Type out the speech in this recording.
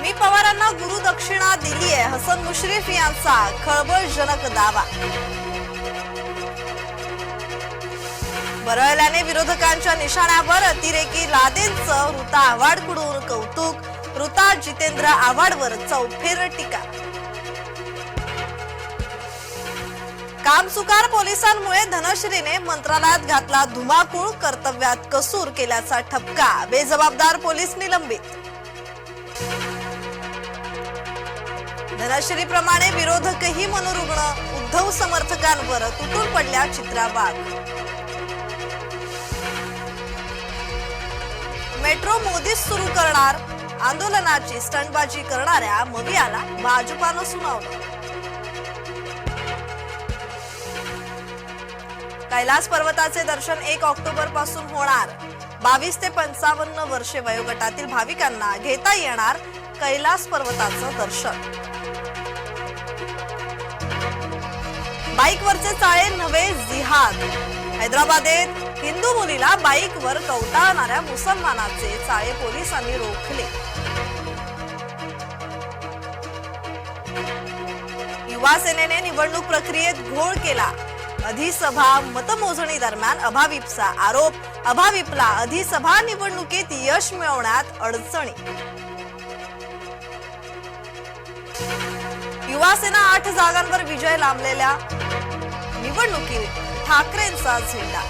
मी पवारांना गुरुदक्षिणा दिली आहे. हसन मुश्रीफ यांचा खळबळजनक दावा. बरळल्याने विरोधकांच्या निशाण्यावर अतिरेकी लादेंचं ऋता आव्हाडकडून कौतुक ऋता जितेंद्र आव्हाडवर चौफेर टीका. कामसुकार पोलिसांमुळे धनश्रीने मंत्रालयात घातला धुमाकूळ कर्तव्यात कसूर केल्याचा ठपका बेजबाबदार पोलीस निलंबित. धनश्रीप्रमाणे विरोधकही मनोरुग्ण उद्धव समर्थकांवर तुटून पडल्या चित्रा वाघ मेट्रो मोदीच सुरू करणार आंदोलनाची स्टंटबाजी करणाऱ्या मवियाला भाजपानं सुनावलं. कैलास पर्वताचे दर्शन एक ऑक्टोबरपासून होणार. बावीस ते पंचावन्न वर्षे वयोगटातील भाविकांना घेता येणार कैलास पर्वताचं दर्शन. बाईकवरचे चाळे नव्हे जिहाद. हैदराबादेत हिंदू मुलीला बाईकवर कवटाळणाऱ्या मुसलमानाचे चाळे पोलिसांनी रोखले. युवा सेनेने निवडणूक प्रक्रियेत घोळ केला. अधिसभा मतमोजणी दरम्यान अभाविपचा आरोप. अभाविपला अधिसभा निवडणुकीत यश मिळवण्यात अडचणी. युवासेना आठ जागांवर विजय लांबलेल्या निवडणुकीत ठाकरेंचा झेंडा.